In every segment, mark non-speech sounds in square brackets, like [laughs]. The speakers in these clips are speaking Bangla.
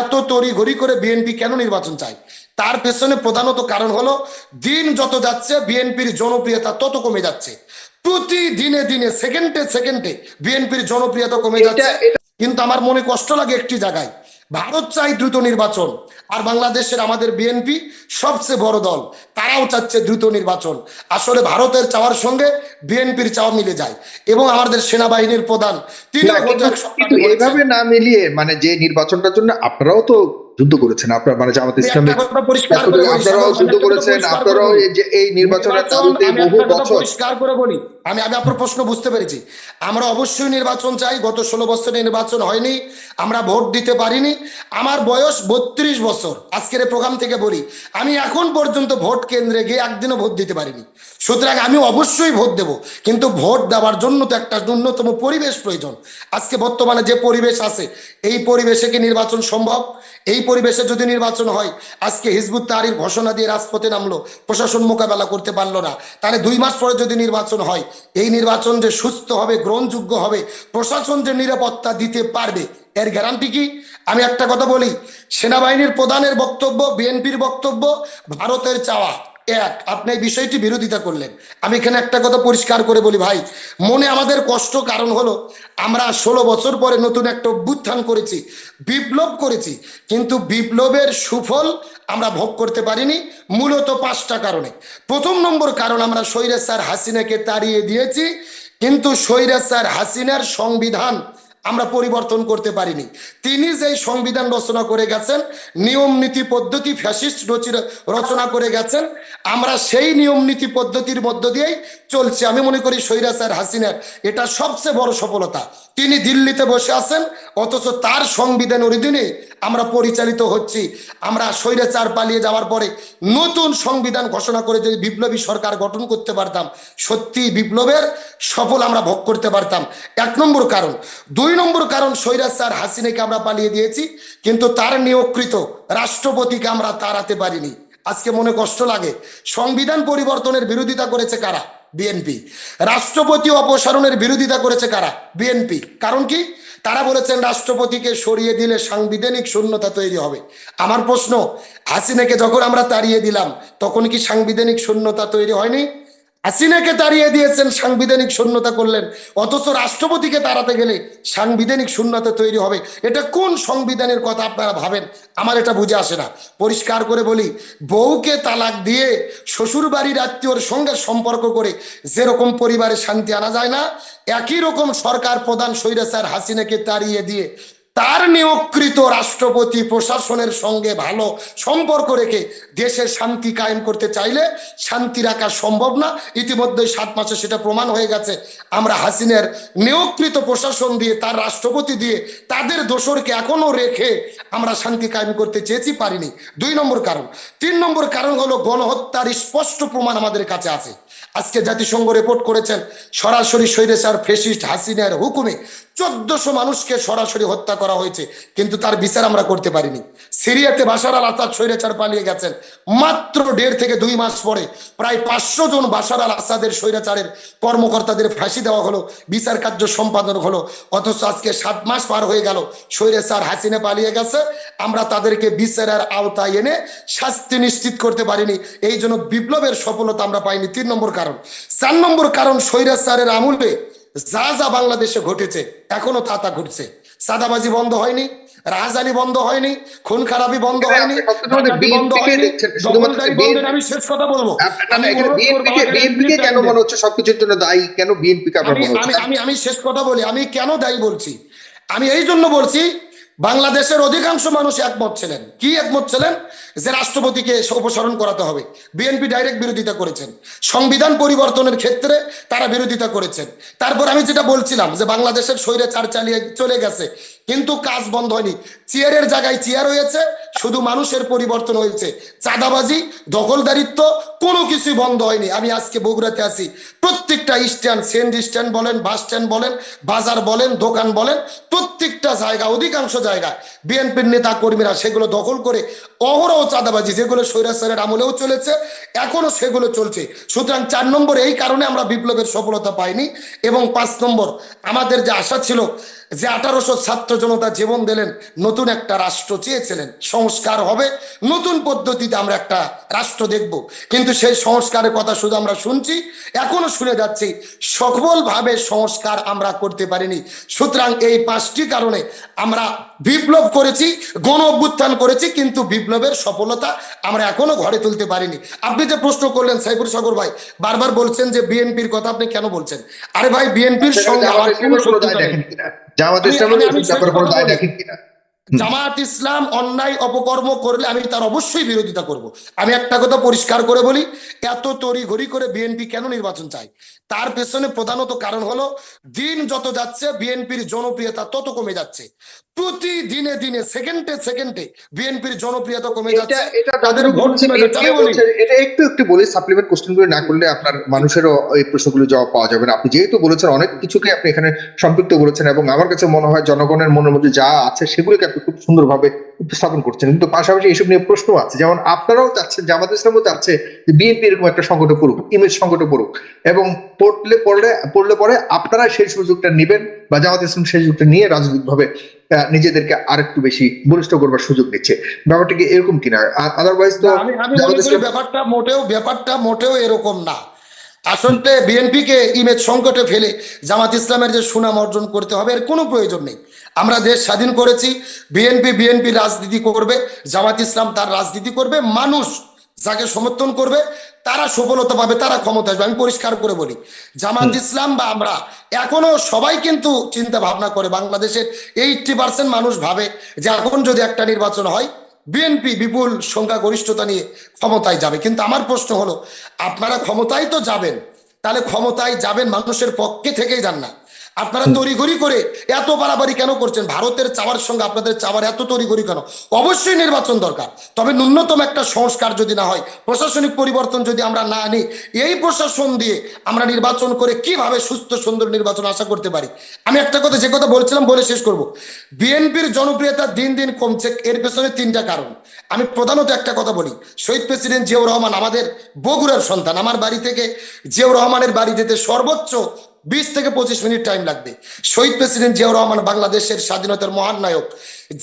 এত তড়ি ঘড়ি করে বিএনপি কেন নির্বাচন চায়? তার পেছনে প্রধানত কারণ হলো দিন যত যাচ্ছে বিএনপির জনপ্রিয়তা তত কমে যাচ্ছে। প্রতি দিনে দিনে সেকেন্ডে সেকেন্ডে বিএনপির জনপ্রিয়তা কমে যাচ্ছে। কিন্তু আমার মনে কষ্ট লাগে একটি জায়গায়। ভারত চাই দ্রুত নির্বাচন আর বাংলাদেশের আমাদের বিএনপি সবচেয়ে বড় দল তারাও চাচ্ছে দ্রুত নির্বাচন। আসলে ভারতের চাওয়ার সঙ্গে বিএনপির চাওয়া মিলে যায় এবং আমাদের সেনাবাহিনীর প্রধান তিনিও না, মিলিয়ে মানে যে নির্বাচনটার জন্য আপনারাও তো যুদ্ধ করেছেন আপনার মানে জামাত ইসলামের পরিষ্কার আপনারাও যুদ্ধ করেছেন আপনারাও এই যে এই নির্বাচনের দাবিতে বহু বছর পরিষ্কার করে বলি আমি আমি আপনার প্রশ্ন বুঝতে পেরেছি। আমরা অবশ্যই নির্বাচন চাই গত ষোলো বছরে নির্বাচন হয়নি আমরা ভোট দিতে পারিনি আমার বয়স বত্রিশ বছর। আজকের প্রোগ্রাম থেকে বলি, আমি এখন পর্যন্ত ভোট কেন্দ্রে গিয়ে একদিনও ভোট দিতে পারিনি। সুতরাং আমি অবশ্যই ভোট দেব, কিন্তু ভোট দেওয়ার জন্য তো একটা ন্যূনতম পরিবেশ প্রয়োজন। আজকে বর্তমানে যে পরিবেশ আছে, এই পরিবেশে কি নির্বাচন সম্ভব? এই পরিবেশে যদি নির্বাচন হয়, আজকে হিজবুত তাহারির ঘোষণা দিয়ে রাজপথে নামলো, প্রশাসন মোকাবেলা করতে পারল না। তাহলে দুই মাস পরে যদি নির্বাচন হয়, এই নির্বাচন যে সুস্থ হবে, গ্রহণযোগ্য হবে, প্রশাসন যে নিরাপত্তা দিতে পারবে এর গ্যারান্টি কি? আমি একটা কথা বলি, সেনাবাহিনীর প্রধানের বক্তব্য, বিএনপির বক্তব্য, ভারতের চাওয়া। এক, আপনি এই বিষয়টি বিরোধিতা করলেন। আমি এখানে একটা কথা পরিষ্কার করে বলি ভাই, মনে আমাদের কষ্ট কারণ হলো, আমরা ষোলো বছর পরে নতুন একটা অভ্যুত্থান করেছি, বিপ্লব করেছি, কিন্তু বিপ্লবের সুফল আমরা ভোগ করতে পারিনি, মূলত পাঁচটা কারণে। প্রথম নম্বর কারণ আমরা স্যার হাসিনাকে তাড়িয়ে দিয়েছি, কিন্তু স্যার হাসিনার সংবিধান আমরা পরিবর্তন করতে পারিনি। তিনি যেই সংবিধান রচনা করে গেছেন, নিয়ম, নীতি, পদ্ধতি, ফ্যাসিস্ট রচনা করে গেছেন, আমরা সেই নিয়ম, নীতি, পদ্ধতির মধ্য দিয়েই চলছে। আমি মনে করি সৈরা স্যার হাসিনার এটা সবচেয়ে বড় সফলতা। তিনি দিল্লিতে বসে আছেন, অথচ তার সংবিধান অধীনে আমরা পরিচালিত হচ্ছি। আমরা স্বৈরাচার পালিয়ে যাওয়ার পরে নতুন সংবিধান ঘোষণা করে যদি বিপ্লবী সরকার গঠন করতে পারতাম সত্যি বিপ্লবের সফল আমরা ভোগ করতে পারতাম। এক নম্বর কারণ, দুই নম্বর কারণ সৈরাজ স্যার হাসিনাকে আমরা পালিয়ে দিয়েছি, কিন্তু তার নিয়োগকৃত রাষ্ট্রপতিকে আমরা তাড়াতে পারিনি। আজকে মনে কষ্ট লাগে। সংবিধান পরিবর্তনের বিরোধিতা করেছে কারা? বিএনপি। রাষ্ট্রপতি অপসারণের বিরোধিতা করেছে কারা? বিএনপি। কারণ কি? তারা বলেছেন রাষ্ট্রপতিকে সরিয়ে দিলে সাংবিধানিক শূন্যতা তৈরি হবে। আমার প্রশ্ন, হাসিনাকে যখন আমরা তাড়িয়ে দিলাম, তখন কি সাংবিধানিক শূন্যতা তৈরি হয়নি? হাসিনাকে তাড়িয়ে দিয়েছেন, সাংবিধানিক শূন্যতা করলেন। অথচ রাষ্ট্রপতিকে তাড়াতে গেলে সাংবিধানিক শূন্যতা তৈরি হবে। এটা কোন সংবিধানের কথা আপনারা ভাবেন? আমার এটা বুঝে আসে না। পরিষ্কার করে বলি, বউকে তালাক দিয়ে শ্বশুর বাড়ির আত্মীয়র সঙ্গে সম্পর্ক করে যেরকম পরিবারে শান্তি আনা যায় না, একই রকম সরকার প্রধান স্বৈরাচার হাসিনাকে তাড়িয়ে দিয়ে তার নিয়োগকৃত রাষ্ট্রপতি প্রশাসনের সঙ্গে ভালো সম্পর্ক রেখে দেশের শান্তি কায়েম করতে চাইলে শান্তি রাখা সম্ভব না। ইতিমধ্যে সাত মাসে সেটা প্রমাণ হয়ে গেছে। আমরা হাসিনের নিয়োগকৃত প্রশাসন দিয়ে, তার রাষ্ট্রপতি দিয়ে, তাদের দোসরকে এখনও রেখে আমরা শান্তি কায়েম করতে চেয়েছি, পারিনি। দুই নম্বর কারণ। তিন নম্বর কারণ হলো গণহত্যার স্পষ্ট প্রমাণ আমাদের কাছে আছে। আজকে জাতিসংঘ রিপোর্ট করেছেন, সরাসরি স্বৈরাচার ফেসিস্ট হাসিনার হুকুমে চোদ্দশো মানুষকে সরাসরি হত্যা করা হয়েছে, কিন্তু তার বিচার আমরা করতে পারিনি। সিরিয়াতে বাসার আল আসাদ স্বৈরাচার পালিয়ে গেছেন। মাত্র দেড় থেকে দুই মাস পরে প্রায় পাঁচশো জন বাসার আল আসাদের স্বৈরাচারের কর্মকর্তাদের ফাঁসি দেওয়া হলো, বিচার কার্য সম্পাদন হলো, অথচ আজকে সাত মাস পার হয়ে গেল, স্বৈরাচার হাসিনা পালিয়ে গেছে। আমরা তাদেরকে বিচারের আওতায় এনে শাস্তি নিশ্চিত করতে পারিনি, এই জন্য বিপ্লবের সফলতা আমরা পাইনি। তিন নম্বর কারণ। চার নম্বর কারণ স্বৈরাচারের আমলে যা যা বাংলাদেশে ঘটেছে এখনও তা তা ঘটছে। সাদাবাজি বন্ধ হয়নি রাজধানী বন্ধ হয়নি খুন খারাপি বন্ধ হয়নি বন্ধ হয়নি আমি শেষ কথা বলব। কেন মনে হচ্ছে সবকিছুর জন্য দায়ী? কেন বিএনপি আমি আমি শেষ কথা বলি আমি কেন দায়ী বলছি? আমি এই জন্য বলছি বাংলাদেশের অধিকাংশ মানুষ একমত ছিলেন। কি একমত ছিলেন? যে রাষ্ট্রপতিকে অপসারণ করাতে হবে। বিএনপি ডাইরেক্ট বিরোধিতা করেছেন। সংবিধান পরিবর্তনের ক্ষেত্রে তারা বিরোধিতা করেছেন। তারপর আমি যেটা বলছিলাম যে বাংলাদেশের শৈরে চার চালিয়ে চলে গেছে। কিন্তু কাজ বন্ধ হয়নি। চেয়ারের জায়গায় চেয়ার হয়েছে। শুধু মানুষের পরিবর্তন হয়েছে। চাঁদাবাজি, দখলদারিত্ব কোনো কিছুই বন্ধ হয়নি। আমি আজকে বগুড়াতে আছি। প্রত্যেকটা স্ট্যান্ড, সেন্ট স্ট্যান্ড বলেন, বাস স্ট্যান্ড বলেন, বাজার বলেন, দোকান বলেন, প্রত্যেকটা জায়গা, অধিকাংশ জায়গায় বিএনপির নেতা কর্মীরা সেগুলো দখল করে অহরহ চাঁদাবাজি, যেগুলো স্বৈরাচারের আমলেও চলেছে, এখনও সেগুলো চলছে। সুতরাং চার নম্বর, এই কারণে আমরা বিপ্লবের সফলতা পাইনি। এবং পাঁচ নম্বর, আমাদের যে আশা ছিল যে আঠারোশো ছাত্র জনতা জীবন দিলেন, নতুন একটা রাষ্ট্র চেয়েছিলেন। সংস্কার হবে, নতুন পদ্ধতিতে আমরা একটা রাষ্ট্র দেখব। কিন্তু সেই সংস্কারের কথা শুধু আমরা শুনছি, এখনও শুনে যাচ্ছি সকলভাবে সংস্কার আমরা করতে পারিনি। সুতরাং এই পাঁচটি কারণে আমরা বিপ্লব করেছি গণ অভ্যুত্থান করেছি কিন্তু বিপ্লবের সফলতা আমরা এখনও ঘরে তুলতে পারিনি। আপনি যে প্রশ্ন করলেন সাইফুর সাগর ভাই বারবার বলছেন যে বিএনপির কথা আপনি কেন বলছেন? আরে ভাই বিএনপির সঙ্গে আমার জামাত কোনো দায় দেখেন কিনা? জামাত আমি- ইসলামের আমি- আমি ব্যাপারে কোনো দায় দেখেন কিনা? [laughs] জামাত ইসলাম অন্যায় অপকর্ম করলে আমি তার অবশ্যই বিরোধিতা করব। আমি একটা কথা পরিষ্কার করে বলি এত তড়ি ঘড়ি করে বিএনপি কেন নির্বাচন চাই তার পেছনে প্রধানত কারণ হলো দিন যত যাচ্ছে বিএনপির জনপ্রিয়তা তত কমে যাচ্ছে। প্রতি দিনে দিনে সেকেন্ডে সেকেন্ডে বিএনপির জনপ্রিয়তা কমে যাচ্ছে। এটা একটু একটু বলে সাপ্লিমেন্ট কোশ্চেনগুলো না করলে আপনার মানুষেরও এই প্রশ্নগুলো জবাব পাওয়া যাবে না। আপনি যেহেতু বলেছেন অনেক কিছুকে আপনি এখানে সম্পৃক্ত বলেছেন এবং আমার কাছে মনে হয় জনগণের মনের মধ্যে যা আছে সেগুলোকে আপনি খুব সুন্দরভাবে উপস্থাপন করছেন। কিন্তু পাশাপাশি এসব নিয়ে প্রশ্ন আছে। যেমন আপনারাও চাচ্ছেন জামাত ইসলামও চাচ্ছে যে বিএনপি এরকম একটা সংকটে পড়ুক ইমেজ সংকটে পড়ুক। এবং পড়লে পড়লে পড়লে পরে আপনারা সেই সুযোগটা নেবেন বা জামাত ইসলাম সেই সুযোগটা নিয়ে রাজনৈতিকভাবে নিজেদেরকে আরেকটু বেশি বলিষ্ঠ করবার সুযোগ দিচ্ছে। ব্যাপারটা কি এরকম কিনা? আদারওয়াইজ তো ব্যাপারটা মোটেও ব্যাপারটা মোটেও এরকম না। আসলে বিএনপিকে ইমেজ সংকটে ফেলে জামাত ইসলামের যে সুনাম অর্জন করতে হবে এর কোনো প্রয়োজন নেই। আমরা দেশ স্বাধীন করেছি বিএনপি বিএনপি রাজনীতি করবে জামাত ইসলাম তার রাজনীতি করবে মানুষ যাকে সমর্থন করবে তারা সফলতা পাবে তারা ক্ষমতা আসবে। আমি পরিষ্কার করে বলি জামাত ইসলাম বা আমরা এখনও সবাই কিন্তু চিন্তা ভাবনা করে বাংলাদেশের এইটটি পার্সেন্ট মানুষ ভাবে যে এখন যদি একটা নির্বাচন হয় বিএনপি বিপুল সংখ্যাগরিষ্ঠতা নিয়ে ক্ষমতায় যাবে। কিন্তু আমার প্রশ্ন হলো, আপনারা ক্ষমতায় তো যাবেন, তাহলে ক্ষমতায় যাবেন মানুষের পক্ষে থেকেই যান না। আপনারা তড়িঘড়ি করে এত বাড়াবাড়ি কেন করছেন? ভারতের চাওয়ার সঙ্গে আপনাদের চাওয়ার এত তড়িঘড়ি কেন? অবশ্যই নির্বাচন দরকার। তবে ন্যূনতম একটা সংস্কার যদি না হয়, প্রশাসনিক পরিবর্তন যদি আমরা না আনি, এই প্রশাসন দিয়ে আমরা নির্বাচন করে কীভাবে সুস্থ, সুন্দর নির্বাচন আশা করতে পারি? আমি একটা কথা, যে কথা বলছিলাম বলে শেষ করব। বিএনপির জনপ্রিয়তা দিন দিন কমছে, এর পেছনে তিনটা কারণ। আমি প্রধানত একটা কথা বলি, শহীদ প্রেসিডেন্ট জিয়াউর রহমান আমাদের বগুড়ার সন্তান। আমার বাড়ি থেকে জিয়াউর রহমানের বাড়ি যেতে সর্বোচ্চ বিশ থেকে পঁচিশ মিনিট টাইম লাগবে। শহীদ প্রেসিডেন্ট জিয়াউর রহমান বাংলাদেশের স্বাধীনতার মহান নায়ক,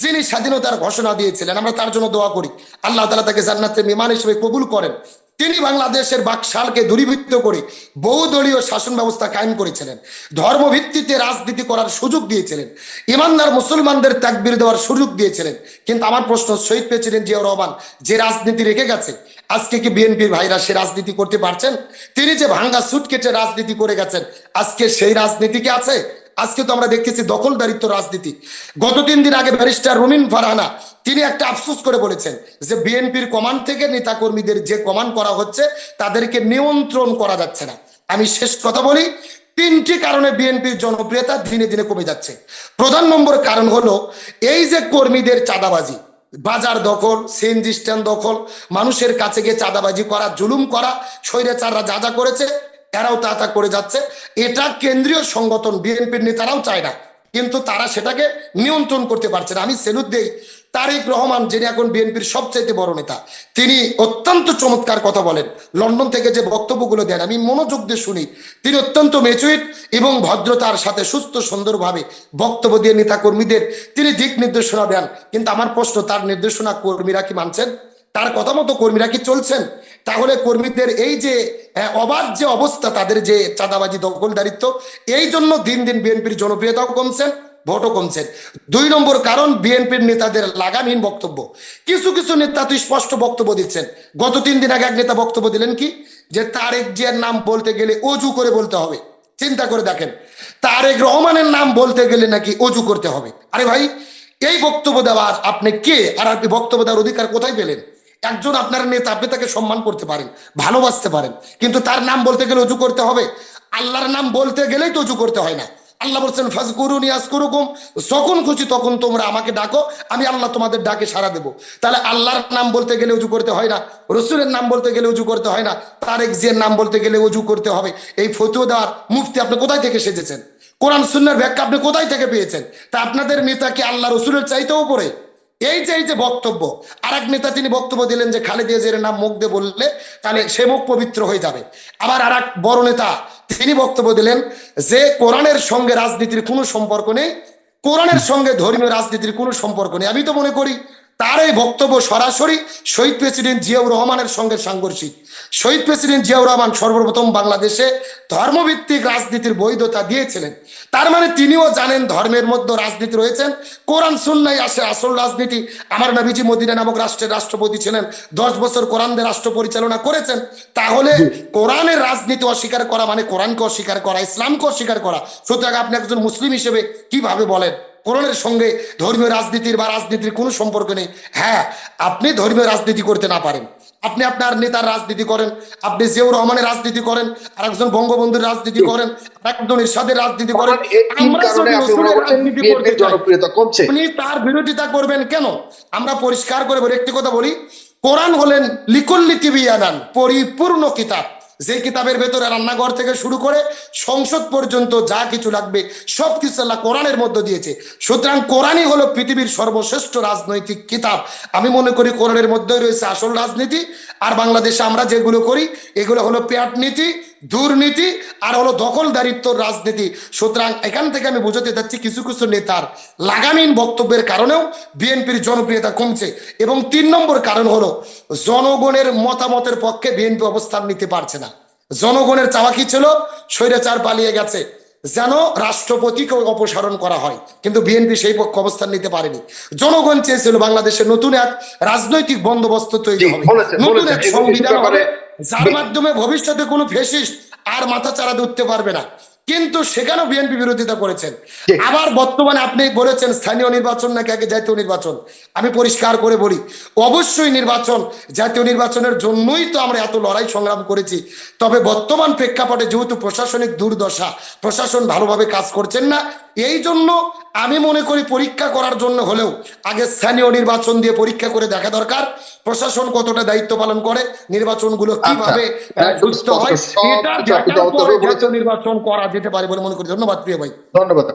যিনি স্বাধীনতার ঘোষণা দিয়েছিলেন, আমরা তার জন্য দোয়া করি। আল্লাহ তালা তাকে জান্নাতের মেমান হিসেবে কবুল করেন। তিনি বাংলাদেশের বাকশালকে দূরীভূত করে বহুদলীয় শাসন ব্যবস্থা কায়েম করেছিলেন। ধর্মভিত্তিতে রাজনীতি করার সুযোগ দিয়েছিলেন। ইমানদার মুসলমানদের তাকবির দেওয়ার সুযোগ দিয়েছিলেন। কিন্তু আমার প্রশ্ন, শহীদ প্রেসিডেন্ট জিয়াউর রহমান যে রাজনীতি রেখে গেছে, আজকে কি বিএনপির ভাইরা সে রাজনীতি করতে পারছেন? তিনি যে ভাঙ্গা সুট কেটে রাজনীতি করে গেছেন, আজকে সেই রাজনীতি কি আছে? আজকে তো আমরা দেখতেছি দখলদারিত্ব রাজনীতি। গত তিন দিন আগে ব্যারিস্টার রুমিন ফারহানা, তিনি একটা আফসোস করে বলেছেন যে বিএনপির কমান্ড থেকে নেতাকর্মীদের যে কমান্ড করা হচ্ছে, তাদেরকে নিয়ন্ত্রণ করা যাচ্ছে না। আমি শেষ কথা বলি, তিনটি কারণে বিএনপির জনপ্রিয়তা দিনে দিনে কমে যাচ্ছে। প্রধান নম্বর কারণ হলো, এই যে কর্মীদের চাঁদাবাজি, বাজার দখল সিএনজি স্ট্যান্ড দখল, মানুষের কাছে গিয়ে চাঁদাবাজি করা, জুলুম করা, স্বৈরাচাররা যা যা করেছে এরাও তা তা করে যাচ্ছে। এটা কেন্দ্রীয় সংগঠন, বিএনপির নেতারাও চায় না। কিন্তু তারা সেটাকে নিয়ন্ত্রণ করতে পারছে না। আমি সেলুট দেই। তারেক রহমান, যিনি এখন বিএনপির সবচাইতে বড় নেতা, তিনি অত্যন্ত চমৎকার কথা বলেন। লন্ডন থেকে যে বক্তব্যগুলো দেন, আমি মনোযোগ দিয়ে শুনি। তিনি অত্যন্ত মেচুইট এবং ভদ্রতার সাথে সুস্থ, সুন্দরভাবে বক্তব্য দিয়ে নেতা কর্মীদের তিনি দিক নির্দেশনা দেন। কিন্তু আমার প্রশ্ন, তার নির্দেশনা কর্মীরা কি মানছেন? তার কথা মতো কর্মীরা কি চলছেন? তাহলে কর্মীদের এই যে অবাধ যে অবস্থা, তাদের যে চাঁদাবাজি, দখলদারিত্ব, এই জন্য দিন দিন বিএনপির জনপ্রিয়তাও কমছেন ভোটও কমছেন দুই নম্বর কারণ, বিএনপির নেতাদের লাগামহীন বক্তব্য। কিছু কিছু নেতা তো স্পষ্ট বক্তব্য দিচ্ছেন। গত তিন দিন আগে এক নেতা বক্তব্য দিলেন কি? যে তারেক জিয়ার নাম বলতে গেলে অজু করে বলতে হবে। চিন্তা করে দেখেন। তারেক রহমানের নাম বলতে গেলে নাকি অজু করতে হবে। আরে ভাই, এই বক্তব্য দেওয়ার আপনি কে? আর আপনি বক্তব্য দেওয়ার অধিকার কোথায় পেলেন? একজন আপনার নেতা, আপনি তাকে সম্মান করতে পারেন, ভালোবাসতে পারেন। কিন্তু তার নাম বলতে গেলে উজু করতে হবে। আল্লাহর নাম বলতে গেলেই তো উজু করতে হয় না। আল্লাহ বলছেন ফাজ করুন ইয়াজ করুকুম যখন খুশি তখন তোমরা আমাকে ডাকো, আমি আল্লাহ তোমাদের ডাকে সাড়া দেবো। তাহলে আল্লাহর নাম বলতে গেলে উজু করতে হয় না, রসুলের নাম বলতে গেলে উজু করতে হয় না, তারেক জিয়ার নাম বলতে গেলে উজু করতে হবে। এই ফতুয়া দেওয়ার মুফতি আপনি কোথায় থেকে সেজেছেন? কোরআন, সুন্নার ব্যাখ্যা আপনি কোথায় থেকে পেয়েছেন? তা আপনাদের নেতা কি আল্লাহ রসুলের চাইতেও পড়ে এই যে এই যে বক্তব্য আর এক নেতা তিনি বক্তব্য দিলেন যে খালেদিয়া জিয়ার নাম মুখ দিয়ে বললে তাহলে সে মুখ পবিত্র হয়ে যাবে। আবার আর এক বড় নেতা তিনি বক্তব্য দিলেন যে কোরআনের সঙ্গে রাজনীতির কোনো সম্পর্ক নেই, কোরআনের সঙ্গে ধর্মীয় রাজনীতির কোনো সম্পর্ক নেই। আমি তো মনে করি তার এই বক্তব্য সরাসরি শহীদ প্রেসিডেন্ট জিয়াউর রহমানের সঙ্গে সাংঘর্ষিক। শহীদ প্রেসিডেন্ট জিয়াউর রহমান সর্বপ্রথম বাংলাদেশে ধর্মভিত্তিক রাজনীতির বৈধতা দিয়েছিলেন। তার মানে তিনিও জানেন ধর্মের মধ্যে রাজনীতি রয়েছেন। কোরআন সুন্নাই আসে আসল রাজনীতি। আমার নবীজি মদিনা নামক রাষ্ট্রের রাষ্ট্রপতি ছিলেন। দশ বছর কোরআন দিয়ে রাষ্ট্র পরিচালনা করেছেন। তাহলে কোরআনের রাজনীতি অস্বীকার করা মানে কোরআনকে অস্বীকার করা ইসলামকে অস্বীকার করা। সুতরাং আপনি একজন মুসলিম হিসেবে কীভাবে বলেন? কোরআনের সঙ্গে ধর্মীয় রাজনীতির বা রাজনীতির কোনো সম্পর্ক নেই। হ্যাঁ আপনি ধর্মীয় রাজনীতি করতে না পারেন। আপনি আপনার নেতার রাজনীতি করেন আপনি জিয়াউর রহমানের রাজনীতি করেন আর একজন বঙ্গবন্ধুর রাজনীতি করেন একজন ইরশাদের রাজনীতি করেন। আপনি তার বিরোধিতা করবেন কেন? আমরা পরিষ্কার করে বলি, একটি কথা বলি কোরআন হলেন লিকুল্লি তিবিয়ানান পরিপূর্ণ কিতাব। যে কিতাবের ভেতরে রান্নাঘর থেকে শুরু করে সংসদ পর্যন্ত যা কিছু লাগবে, সব কিছু আল্লাহ কোরআনের মধ্যে দিয়েছে। সুতরাং কোরআনই হলো পৃথিবীর সর্বশ্রেষ্ঠ রাজনৈতিক কিতাব। আমি মনে করি কোরআনের মধ্যে রয়েছে আসল রাজনীতি, আর বাংলাদেশে আমরা যেগুলো করি, এগুলো হলো প্যাট নীতি দুর্নীতি আর হলো দখলদারিত্বর রাজনীতি। সুতরাং এখান থেকে আমি বোঝাতে যাচ্ছি কিছু কিছু নেতার লাগামহীন বক্তব্যের কারণেও বিএনপির জনপ্রিয়তা কমছে এবং তিন নম্বর কারণ হলো জনগণের মতামতের পক্ষে বিএনপি অবস্থান নিতে পারছে না। জনগণের চাওয়া কি ছিল? স্বৈরাচার পালিয়ে গেছে। যেন রাষ্ট্রপতিকে অপসারণ করা হয়। কিন্তু বিএনপি সেই পক্ষ অবস্থান নিতে পারেনি। জনগণ চেয়েছিল বাংলাদেশে নতুন এক রাজনৈতিক বন্দোবস্ত তৈরি হবে। নতুন এক সংবিধান হবে। যার মাধ্যমে ভবিষ্যতে কোনো ফেসিস্ট আর মাথা চারা ধরতে পারবে না। কিন্তু সেখানেও বিএনপি বিরোধিতা করেছেন। আবার বর্তমানে আপনি বলেছেন স্থানীয় নির্বাচন নাকি আগে জাতীয় নির্বাচন? আমি পরিষ্কার করে বলি অবশ্যই নির্বাচন জাতীয় নির্বাচনের জন্যই তো আমরা এত লড়াই সংগ্রাম করেছি। তবে বর্তমান প্রেক্ষাপটে যেহেতু প্রশাসনিক দুর্দশা প্রশাসন ভালোভাবে কাজ করছেন না এই জন্য আমি মনে করি পরীক্ষা করার জন্য হলেও আগে স্থানীয় নির্বাচন দিয়ে পরীক্ষা করে দেখা দরকার। প্রশাসন কতটা দায়িত্ব পালন করে নির্বাচনগুলো কীভাবে সুস্থ হয় নির্বাচন করা যেতে পারে বলে মনে করি। ধন্যবাদ প্রিয় ভাই। ধন্যবাদ